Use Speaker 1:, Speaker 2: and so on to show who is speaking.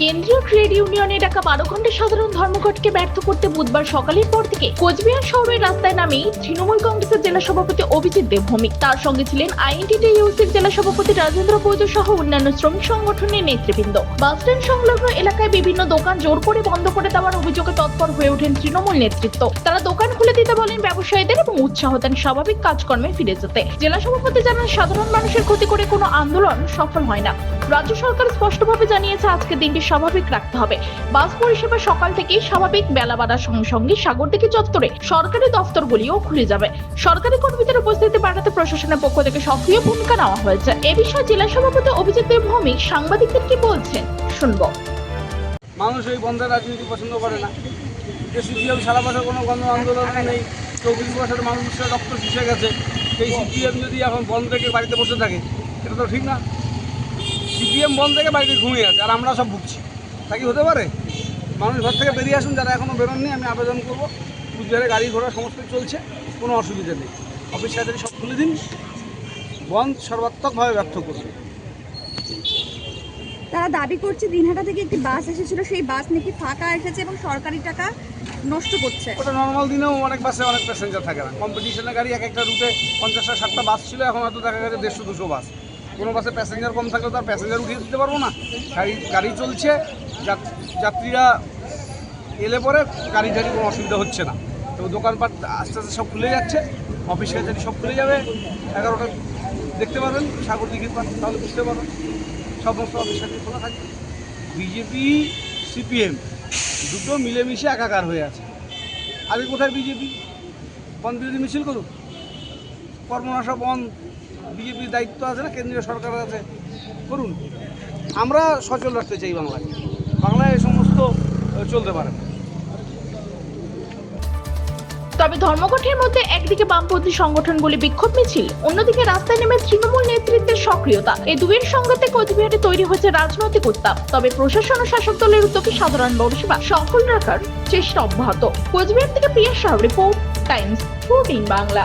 Speaker 1: কেন্দ্রীয় ট্রেড ইউনিয়নে ডাকা বারো ঘণ্টা সাধারণ ধর্মঘটকে ব্যর্থ করতে বুধবার সকালের পর থেকে কোচবিহার শহরের রাস্তায় নামে তৃণমূল কংগ্রেসের জেলা সভাপতি অভিজিৎ দেবভৌমিক তার সঙ্গে ছিলেন আইএনটিটি ইউসির জেলা সভাপতি রাজেন্দ্র বৈদ্য সহ অন্যান্য শ্রমিক সংগঠনের নেতৃবৃন্দ। বাসস্ট্যান্ড সংলগ্ন এলাকায় বিভিন্ন দোকান জোর করে বন্ধ করে দেওয়ার অভিযোগে তৎপর হয়ে ওঠেন তৃণমূল নেতৃত্ব। তারা দোকান খুলে দিতে বলেন ব্যবসায়ীদের এবং উৎসাহ দেন স্বাভাবিক কাজকর্মে ফিরে যেতে। জেলা সভাপতি জানান, সাধারণ মানুষের ক্ষতি করে কোনো আন্দোলন সফল হয় না। রাজ্য সরকার স্পষ্টভাবে জানিয়েছে, আজকে দিনটি স্বাভাবিক রাখতে হবে। বাস পরিষেবা সকাল থেকেই স্বাভাবিক বেলা বাড়ার সঙ্গে সঙ্গে সাগরদিঘি চত্বরে সরকারি দফতরগুলিও খুলে যাবে। সরকারি কর্মীদের উপস্থিতি বাড়াতে প্রশাসনের পক্ষ থেকে সক্রিয় ভূমিকা নেওয়া হয়েছে। এ বিষয়ে জেলা সভাপতি অভিজিৎ দেবভৌমিক সাংবাদিকদের কি বলছেন শুনব।
Speaker 2: মানুষ এই বন্ধের রাজনীতি পছন্দ করে না। যে সিপিএম সারা বছর কোনো গণ আন্দোলন নেই। চৌত্রিশ বছর মানুষের রক্ত শুষে গেছে। সেই সিপিএম যদি এখন বন্ধ থেকে বাড়িতে বসে থাকে, এটা তো ঠিক না। সিপিএম বন্ধ থেকে বাড়িতে ঘুমিয়ে আছে আর আমরা সব ভুগছি। তা কি হতে পারে? মানুষ ঘর থেকে বেরিয়ে আসুন যারা এখনও বেরোননি আমি আবেদন করব। কুচবিহারে গাড়ি ঘোড়া সমস্ত চলছে কোনো অসুবিধা নেই। অফিস সাথে সব খুলে দিন। বন্ধ সর্বাত্মকভাবে ব্যর্থ করুন।
Speaker 3: তারা দাবি করছে দিনহাটা থেকে একটি বাস এসেছিল সেই বাস নাকি ফাঁকা এসেছে এবং সরকারি টাকা নষ্ট করছে।
Speaker 2: ওটা নর্মাল দিনেও অনেক বাসে অনেক প্যাসেঞ্জার থাকে না। কম্পিটিশনের গাড়ি এক একটা রুটে পঞ্চাশটা ষাটটা বাস ছিল এখন হয়তো দেখা গেছে দেড়শো দুশো বাস। কোনো বাসে প্যাসেঞ্জার কম থাকলে তো আর প্যাসেঞ্জার উঠিয়ে দিতে পারব না। গাড়ি গাড়ি চলছে যাত্রীরা এলে পরে গাড়ি টাড়ি কোনো অসুবিধা হচ্ছে না। তো দোকানপাট আস্তে আস্তে সব খুলে যাচ্ছে অফিস কাছারি সব খুলে যাবে। এগারোটা, দেখতে পাবেন, সাগর দিঘির পাশ, তাহলে বুঝতে পারবেন। সমস্ত অফিস কাছারি খোলা থাকবে বিজেপি সিপিএম দুটো মিলেমিশে একাকার হয়ে আছে। আগে কোথায় বিজেপি বন্ধ বিরোধী মিছিল করুক। কর্মনাশা বন্ধ বিজেপির দায়িত্ব আছে না, কেন্দ্রীয় সরকারের আছে। করুন। আমরা সচল রাখতে চাই বাংলায়। বাংলায় এই সমস্ত চলতে পারে
Speaker 1: তবে ধর্মঘটের মধ্যে একদিকে বামপন্থী সংগঠনগুলি বিক্ষোভ মিছিল, অন্যদিকে রাস্তায় নেমে তৃণমূল নেতৃত্বের সক্রিয়তা। এই দুয়ের সঙ্গতে কোচবিহারে তৈরি হয়েছে রাজনৈতিক উত্তাপ। তবে প্রশাসন ও শাসক দলের উদ্যোগে সাধারণ পরিষেবা সফল রাখার চেষ্টা অব্যাহত। কোচবিহার থেকে Priya Shah report, Times fourteen Bangla.